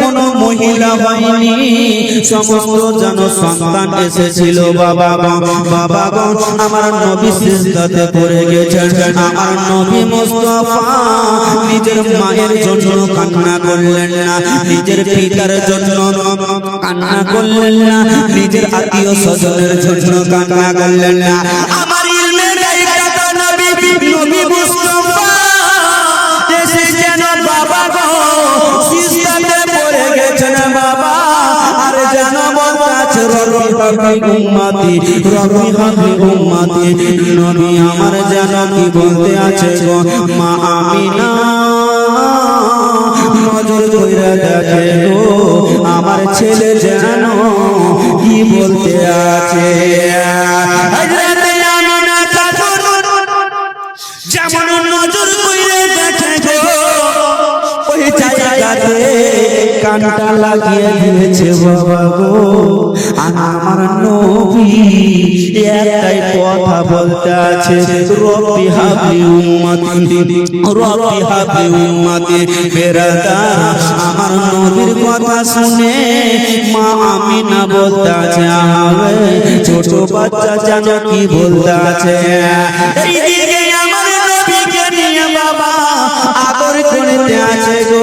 কোনো মহিলা জন সন্তান এসেছিল বাবা নবী সিজদাতে পড়ে গেছেন। আমার নবী মুস্তাফা নিজের মায়ের জন্য কান্না করলেন না, নিজের পিতার জন্য কান্না করলেন না, নিজের আত্মীয় স্বজনের জন্য কান্না করলেন না। আমার যেন কি বলতে আছে গো? মা আমিনা, নজর ধরে দেখে গো, আমার ছেলে যেন কি বলতে আছে। যেমন নজর কইরে দেখে গো, ওই জায়গাতে কানটা লাগিয়ে দিয়েছে বাবা গো। আমার নবী একটাই কথা বলতে আছে, রব্বি উম্মতি উম্মতি, বেরাদা, আমার নবীর কথা শুনে মা বলতে আছে ছোট বাচ্চা জানো কি বলতে আছে? আদর করতে আছে গো।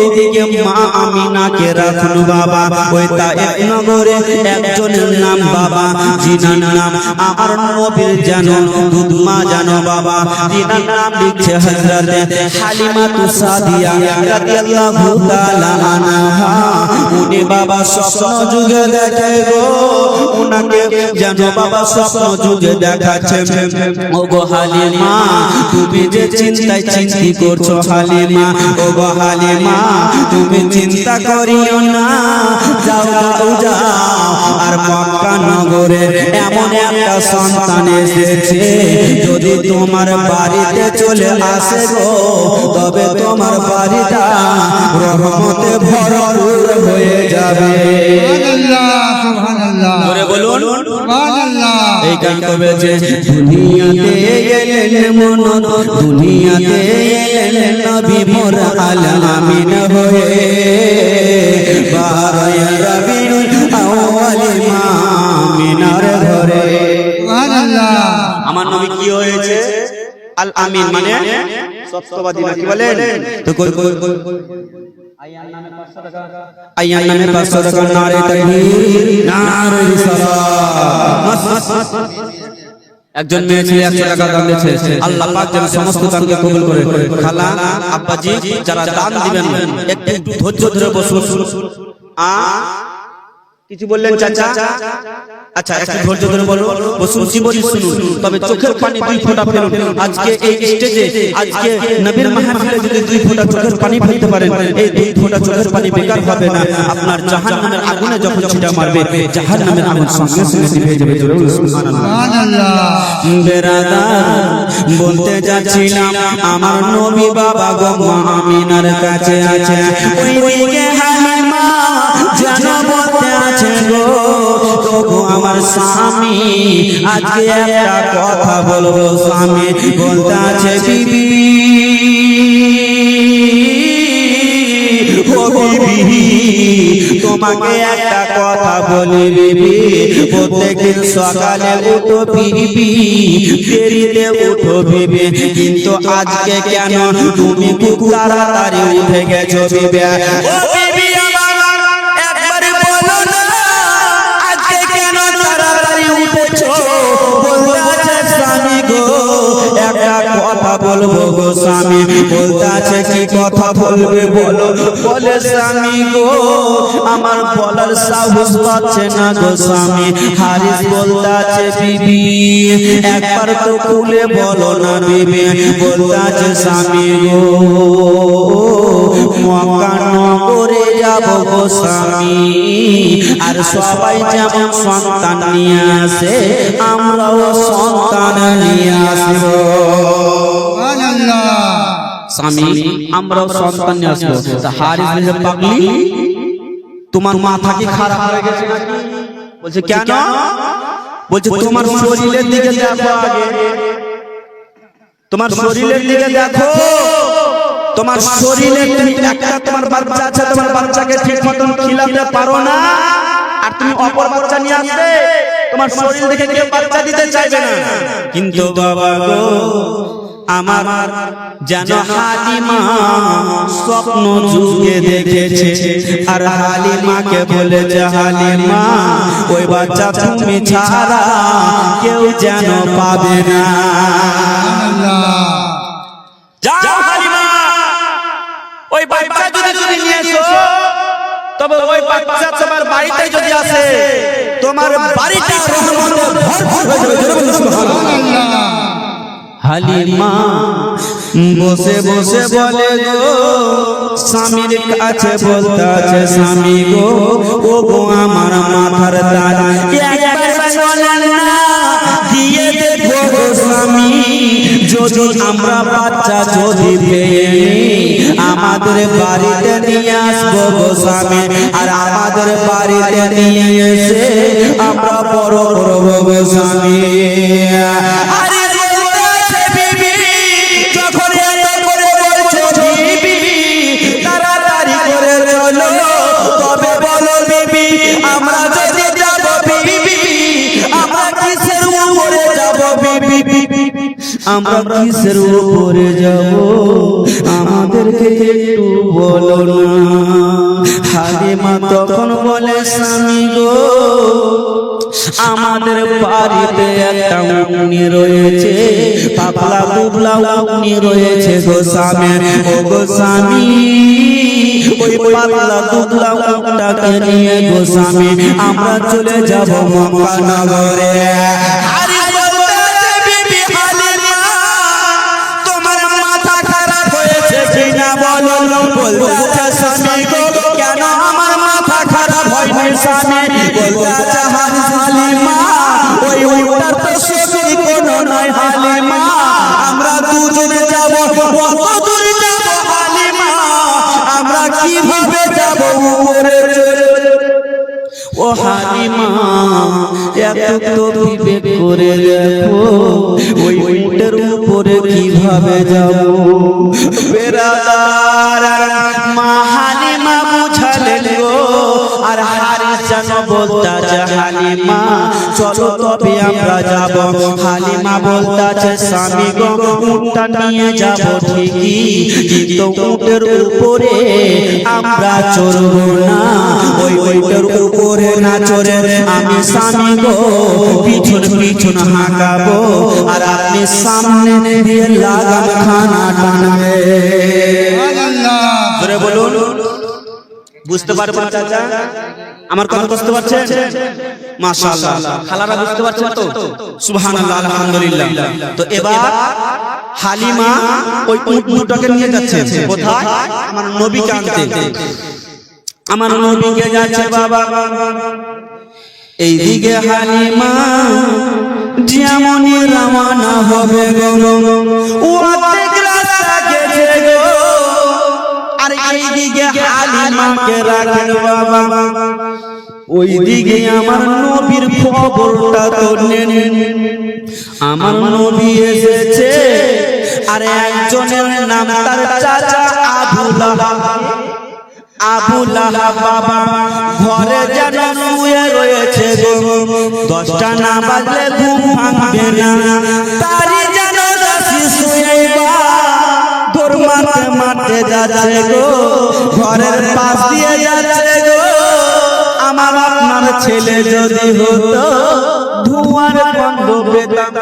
এইদিকে মা আমিনাকে রাখুন বাবা। ওই তায়েব নগরে একজনের নাম বাবা জিনার নাম আমার নবীর জানো দুধ মা জানো বাবা। জিনার নাম লিখছে হযরতে হালিমা তুসাদিয়া রাদিয়াল্লাহু তাআলা আনহা। উনি বাবা স্বপ্ন যুগে দেখে গো। উনাকে জানো বাবা স্বপ্ন যুগে দেখাচ্ছে। ও গো হালিমা, তুমি যে চিন্তায় চিন্তি করছ হালিমা? ও গো হালিমা তুমি চিন্তা করিও না। যাও যাও যাও আর মক্কা নগরে এমন একটা সন্তান এসেছে। যদি তোমার বাড়িতে চলে আসে গো তবে তোমার বাড়িটা রহমতে ভরপুর হয়ে যাবে। জোরে বলুন। এই গান কবেছে দুনিয়াতে এলেন মন দুনিয়াতে এলেন নবী মোর আলামিন হয়ে বারায় রবিউল আউয়াল মামিনার ঘরে আমার নবী কি হয়েছে আল আমিন মানে সত্যবাদী না কি বলেন তো কই কই কই আয়ান নামে 500 টাকা। নারে নারে একজন মেয়ে ছেলে একশো টাকা দান দিয়েছে। আল্লাহ পাক যেন সমস্ত দানকে কবুল করে। খালা, আব্বাজি, যারা দান দিবেন, একটু ধৈর্য ধরে বসুন। আ কিছু বললেন চাচা? আচ্ছা একটু ধৈর্য ধরে বলো। বসুন জীবনী শুনুন। তবে চোখের পানি দুই ফোঁটা ফেলুন। আজকে এই স্টেজে আজকে নবীর মাহফিলে যদি দুই ফোঁটা চোখের পানি ফেলতে পারেন এই দুই ফোঁটা চোখের পানি বেকার হবে না। আপনার জাহান্নামের আগুনে যখন ছিটা মারবে জাহান্নামের আগুন সঙ্গে সঙ্গে নিভে যাবে। সুবহানাল্লাহ। বেরাদার বলতে যাচ্ছিলাম আমার নবী বাবা গো মা আমিনার কাছে আছে। ওই দিকে বলতে আছে গো। তবু আমার স্বামী, আজকে একটা কথা বলব স্বামী, বলতে আছে, বিবি তোমাকে একটা কথা বলি, বিবি। প্রত্যেকদিন সকালে উঠো, বিবি। দেরিতে উঠো, বিবি। কিন্তু আজকে কেন তুমি খুব তাড়াতাড়ি উঠে গেছো বিবি কথা বলব গো স্বামী? বলতে আছে কি কথা বলবে বলো? বলে স্বামী গো, আমার বলার সাহস পাচ্ছে না গো স্বামী। হারিস বলতে আছে, বিবি, একবার তো খুলে বলো না বিবি। বলতে আছে, স্বামী গো, মক্কা যাব গো স্বামী। আর সবাই যেমন সন্তান নিয়ে আসে, আমরাও সন্তান নিয়ে আসব। স্বামী আমরাও সন্তান নিয়ে আসব। হারিস পাগলি? তোমার মাথা কি খারাপ হয়ে গেছে নাকি? বলছে কেন? বলছে তোমার শরীরের দিকে দেখো আগে। তোমার শরীরের দিকে দেখো। তোমার শরীরে তুমি একটা তোমার বাচ্চা আছে তোমার বাচ্চাকে ঠিক মতন খিলাতে পারো না। আর তুমি অপর বাচ্চা নিয়ে আসবে। তোমার শরীর দেখে কেউ বাচ্চা দিতে চাইবে না। কিন্তু বাবা গো আমার যেন হালিমা স্বপ্ন যুগে দেখেছে। আর হালিমাকে বলেছে হালিমা ওই বাচ্চা তুমি ছাড়া কেউ যেন পাবে না। ওই বাচ্চা যদি তুমি নিয়ে এসো তবে ওই বাচ্চা তোমার বাড়িতে যদি আসে তোমার বাড়িটা রহমতে ভরপুর হয়ে যাবে। সুবহানাল্লাহ। হালিমা বসে বসে বলে গো স্বামীর কাছে বলতে আছে স্বামী গো ও গো আমার মাথার দিয়ে দেখো গো স্বামী যদি আমরা বাচ্চা যদি পেয়ে আমাদের বাড়িতে নিয়ে আসব গো স্বামী। আর আমাদের বাড়িতে নিয়ে এসে আমরা বড় করব গো স্বামী। আমরা কিসের উপরে যাব। আমাদেরকে একটু বলো না। তখন বলে, স্বামী গো, আমাদের বাড়িতে একটা উটনি রয়েছে। পাতলা দুবলা উটনি রয়েছে গো স্বামী। ও গো স্বামী পাতলা দুবলা উটটাকে নিয়ে গো স্বামী। আমরা চলে যাব মক্কা হালিমা এত তো বিবেক করে দেখো ওই উপরে কীভাবে যাব? বেরাদার বলতাছে হালিমা চলো তবে আমরা যাব। হালিমা বলতাছে স্বামী গো উটটা নিয়ে যাব ঠিকই কিন্তু উটের উপরে আমরা চড়ব না। ওই ওইটার উপরে না চড়ে আমি স্বামী গো পিছন পিছন হাঁকাবো। আর আপনি সামনে দিয়ে লাগাম খানা টানবে। বলুন। বুঝতে পারবেন চাচা? আমার কথা বুঝতে পারছেন? মাশাআল্লাহ। খালারা বুঝতে পারছেন তো? সুবহানাল্লাহ আলহামদুলিল্লাহ। তো এবার হালিমা ওই উটটাকে নিয়ে যাচ্ছে। কোথায়? আমার নবীকে আনতে। আমার নবীকে যাচ্ছে বাবা এই দিকে হালিমা যেমনই রওনা হবে গো। ও দিকে হালিমাকে রাখেন বাবা। ওই দিকে আমার নবীর খবরটা তো নেন। আমার নবী এসেছে, আর একজনের নাম তার চাচা আবু লাহাব আবু লাহাব বাবা, ঘরে যেন শুয়ে রয়েছে গো। দশটা না বাজলে ঘুম ভাঙবে না। তারই যেন শুয়ে তোর মারতে মারতে যাচ্ছে গো। ঘরের পাশ দিয়ে যাচ্ছে গো। আমার আপনার ছেলে যদি হতো ধোঁয়ার গন্ধ পেতাম।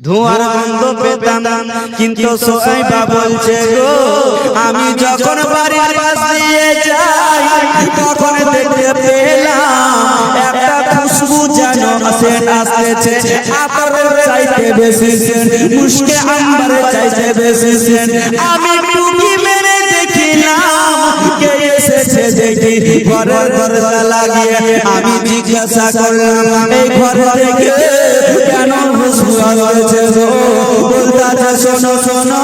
ধোঁয়ার গন্ধ পেতাম। কিন্তু সোহাইবা বলছে গো আমি যখন বাড়ির পাশ দিয়ে যাই তখন দেখতে পেলাম একটা খুশবু যেন আসে আসতেছে আতরের চাইতে বেশি মুশকে আম্বারে চাইতে বেশি আমি টুকি দেখি, ঘরের দরজা লাগিয়ে আমি জিজ্ঞাসা করলাম, এই ঘর থেকে কেন খুশবু আসছে গো? বলতাছে, শোনো শোনো,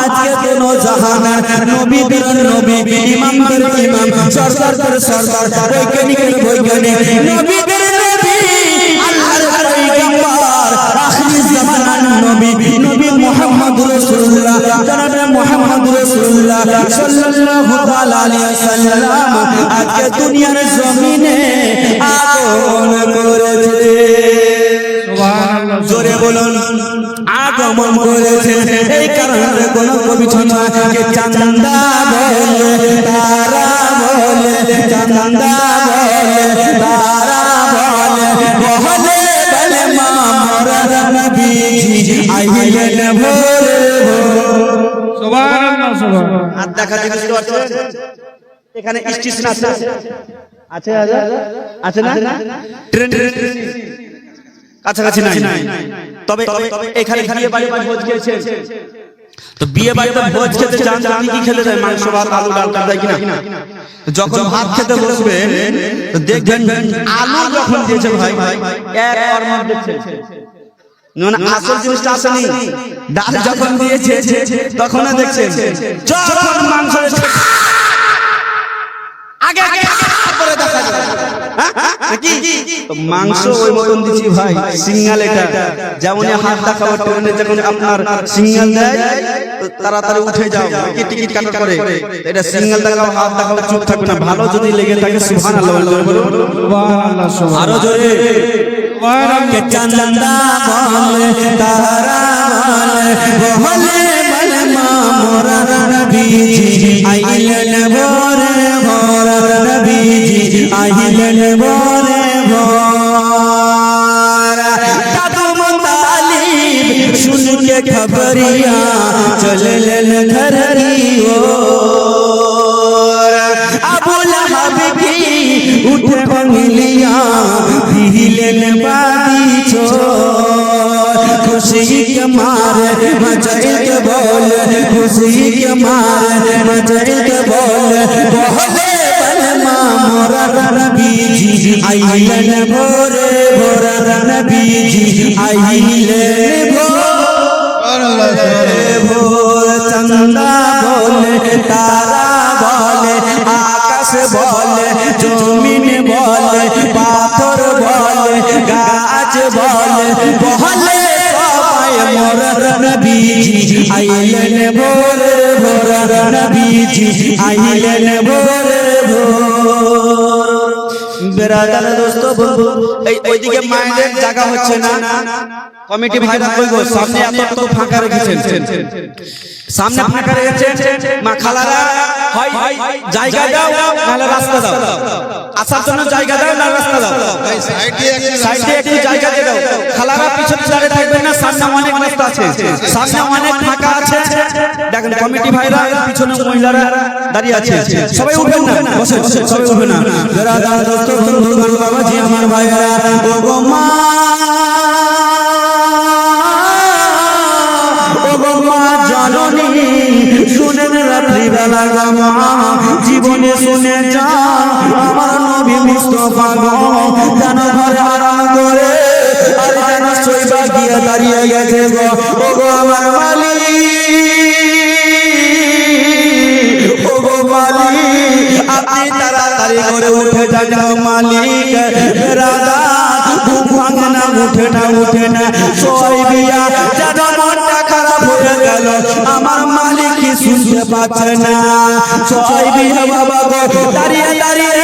আজকে কেন জাহানের নবীদের নবী ইমাম ইমামদের ইমাম, সরকারদের সরকার, বৈজ্ঞানিকের বৈজ্ঞানিক, নবীদের নবী, আল্লাহর পয়গম্বর আখির জামানার নবী নবী মুহাম্মদ রাসূলুল্লাহ সাল্লাল্লাহু আলাইহি ওয়াসাল্লাম আজকে দুনিয়ার জমিনে আগমন করেছে। জোরে বলুন আগমন করেছে। এই কারণে কোন কবি ছন্দকে চান্দা বলে তারা বলে চান্দা বলে তারা বলে। বহলে বলে মামরা নবীজি আইলেন ভোরে এখানে স্টেশন আছে। আছে আছে না? ট্রেন কাছাকাছি নাই। তবে এখানে বিয়ে বাড়ি তো বিয়ে বাড়িতে ভোজ খেতে চান তো কি খেতে দেয়? মাংস ভাত আলু, ডাল দেয় কিনা? যখন ভাত খেতে বসবে দেখবেন আলু যখন দিয়েছে ভাই, এক আসল জিনিসটা আসেনি। ডাল যখন দিয়েছে তখন দেখছেন যখন মাংস আগে আগে তারপরে দেখা যাবে? নাকি? মাংস ওই মতন দিচ্ছি ভাই সিঙ্গাল এটা। যেমন হাত দেখাবো ট্রেনে যখন আপনার সিঙ্গাল দেয় তো তাড়াতাড়ি উঠে যাও। নাকি টিকিট কাটার পরে এটা সিঙ্গাল দেখাও হাত দেখাও চুপ থাকবে না। ভালো যদি লেগে থাকে সুবহানাল্লাহ বলুন। বলুন। के चंदा बोल तारा बोल बोले बल मोरा रबी जी आइलन बोर मोरा रबी जी आइलन बोर मोर दादू मुतालिब सुन के खबरिया चल घर ओ উঠ ভাঙলিয়া দিলেন বাড়ি খুশি কে মার মচাই কে বল খুশি কে মার মচাই কে বল। বহলে বলমা মোরা রবিজি আইলেন ভোরে ভোরা রবিজি আইলেন ভোর। ভোর চন্দা বলে তার বলে বহলে সবাই মোর নবীজি। আইলেন ভোরে, ভোর নবীজি। দোস্ত বলব এই ওইদিকে মায়েদের জায়গা হচ্ছে না। কমিটি ভাইরা কই গো সামনে এত এত ফাঁকা রেখেছেন। সামনে ফাঁকা রেখেছেন মা খালারা হয় জায়গা দাও নাহলে রাস্তা দাও। আসার জন্য জায়গা দাও না রাস্তা দাও। সাইডে একটু জায়গা দিয়ে দাও। খালারা পিছনে দাঁড়িয়ে থাকবেন না সামনে অনেক রাস্তা আছে। সামনে অনেক ফাঁকা আছে। দেখেন কমিটি ভাইরা পিছনে মহিলারা দাঁড়িয়ে আছে। সবাই উঠবেন না। বসে সবাই উঠবে না বেরাদার দোস্ত বন্ধু বাবাজি আমার ভাইরা ও গো মা জীবনে শুনে যা, আমার নবী মুস্তফা গো, যেন ঘরে আরাম করে, আর যেন শৈবা গিয়ে দাঁড়িয়ে গেছে গো। ও গো আমার মালিক ও গো মালিক, আপনি তাড়াতাড়ি করে উঠে যান মালিক। রাজা ঘুম না, উঠে না, উঠে খারাপ হয়ে গেল। আমার মালিক শুনতে পাচ্ছে না। সবাই বিয়া বাবা গো দাঁড়িয়ে দাঁড়িয়ে।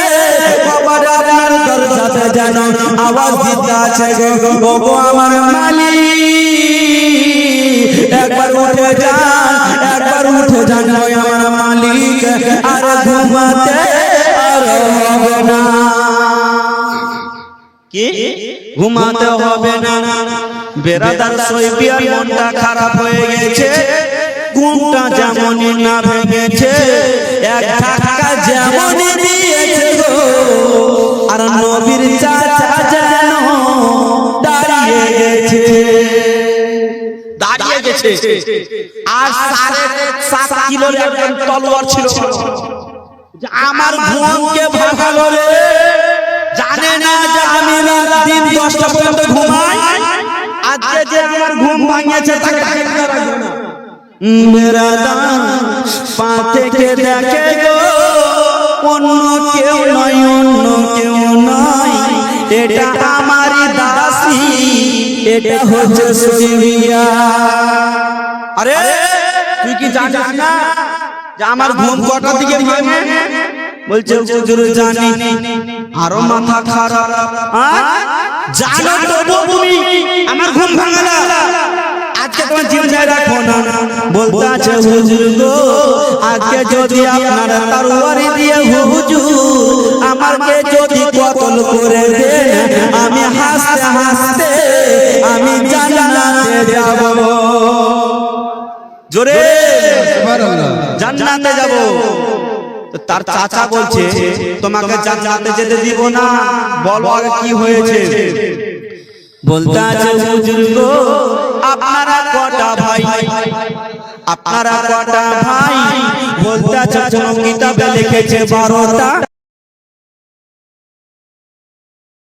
বাবা আপনার দরজাতে যেন আওয়াজ দিতে আছে গো। আমার মালিক। একবার উঠে যান একবার উঠে যান আমার মালিক। আর ঘুমাতে আর হবে না। কি? ঘুমাতে হবে না। সইবিয়ার মনটা খারাপ হয়ে গেছে। ঘুমটা যেমন না ভেঙেছে, এক যেমন দিয়েছে গো। আর নবীর চাচা যেন দাঁড়িয়ে গেছে। দাঁড়িয়ে গেছে। আর সাড়ে সাত কিলোর একজন তলোয়ার ছিল। আমার ঘুমকে ভাগালো রে জানে না যে আমি দিন দশটা পর্যন্ত ঘুমাই। আজকে যে আমার ঘুম ভাঙিয়েছে, তাকে মেরা দান পা থেকে দেখে গো। অন্য কেউ নয় অন্য কেউ নয়। এটা আমারই দাসী এটা হচ্ছে সুরিয়া আরে তুই কি জানিস না যে আমার ঘুম কটার দিকে ভাঙে? বলছে হুজুর জানি আরও মাথা খারাপ। জানো তো তুমি আমার ঘুম ভাঙে না। আজকে তোমার যায় রাখো না। বলতে আছে হুজুর গো আজকে যদি আপনার তরবারি দিয়ে হুজুর আমাকে যদি কতল করে দেন আমি হাসতে হাসতে আমি জান্নাতে যাব। জোরে জান্নাতে যাব। তার চাচা বলছে তোমাকে জান্নাতে যেতে দিব না। বলো আগে কি হয়েছে? বলতে আছে হুজুর গো আপনারা কটা ভাই? আপনারা কটা ভাই? বলতে চাচা কিতাবে লিখেছে বারোটা।